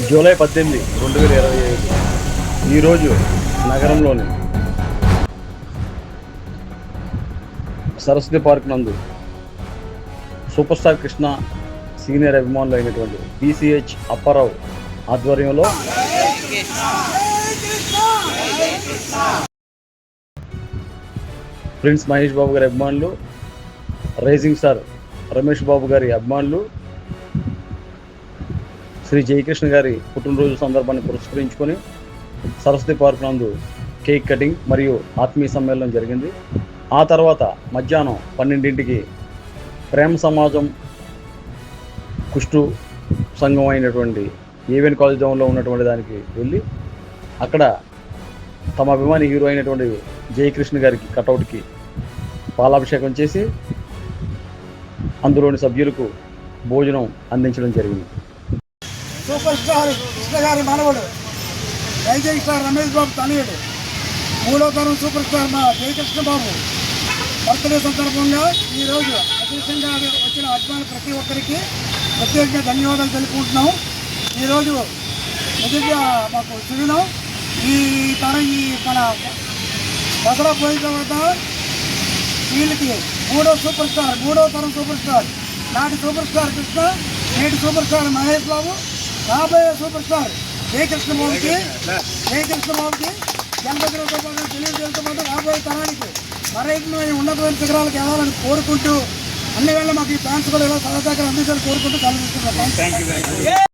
July పద్దెనిమిది రెండు వేల ఇరవై ఐదు. ఈరోజు నగరంలోని సరస్వతి పార్క్ నందు సూపర్ స్టార్ కృష్ణ సీనియర్ అభిమానులు అయినటువంటి బీసీహెచ్ అప్పారావు ఆధ్వర్యంలో ప్రిన్స్ మహేష్ బాబు గారి అభిమానులు రైజింగ్ స్టార్ రమేష్ బాబు గారి అభిమానులు శ్రీ జయకృష్ణ గారి పుట్టినరోజు సందర్భాన్ని పురస్కరించుకొని సరస్వతి పార్క్ నందు కేక్ కటింగ్ మరియు ఆత్మీయ సమ్మేళనం జరిగింది. ఆ తర్వాత మధ్యాహ్నం పన్నెండింటికి ప్రేమ సమాజం కుష్టు సంఘం అయినటువంటి ఏవిఎన్ కాలేజ్ డౌన్లో ఉన్నటువంటి దానికి వెళ్ళి అక్కడ తమ అభిమాని హీరో అయినటువంటి జయకృష్ణ గారికి కటౌట్కి పాలాభిషేకం చేసి అందులోని సభ్యులకు భోజనం అందించడం జరిగింది. సూపర్ స్టార్ కృష్ణ గారి మనవడు రైజింగ్ స్టార్ రమేష్ బాబు తనయుడు మూడో తరం సూపర్ స్టార్ మా జయకృష్ణ బాబు. బర్త్డే సందర్భంగా ఈరోజు అదృష్టంగా వచ్చిన అభిమానులు ప్రతి ఒక్కరికి ప్రత్యేకంగా ధన్యవాదాలు తెలుపుకుంటున్నాం. ఈరోజు నిజంగా మాకు శిబిరం ఈ తరం ఈ మన దసరా పోయిన తర్వాత వీళ్ళకి మూడో సూపర్ స్టార్ మూడో తరం సూపర్ స్టార్. నాటి సూపర్ స్టార్ కృష్ణ నేటి సూపర్ స్టార్ మహేష్ బాబు. రాబోయే సూపర్ స్టార్ జయకృష్ణ బాబుకి జయకృష్ణ బాబుకి జన్మదినంతో పాటు తెలియజేయడంతో పాటు రాబోయే తరానికి మరైన ఉన్నతమైన శిఖరాలకు వెళ్ళాలని కోరుకుంటూ అన్ని వేళ మాకు ఈ ఫ్యాన్స్ కూడా ఇలా సహకారం అందించాలని కోరుకుంటూ కలుగుతున్నాం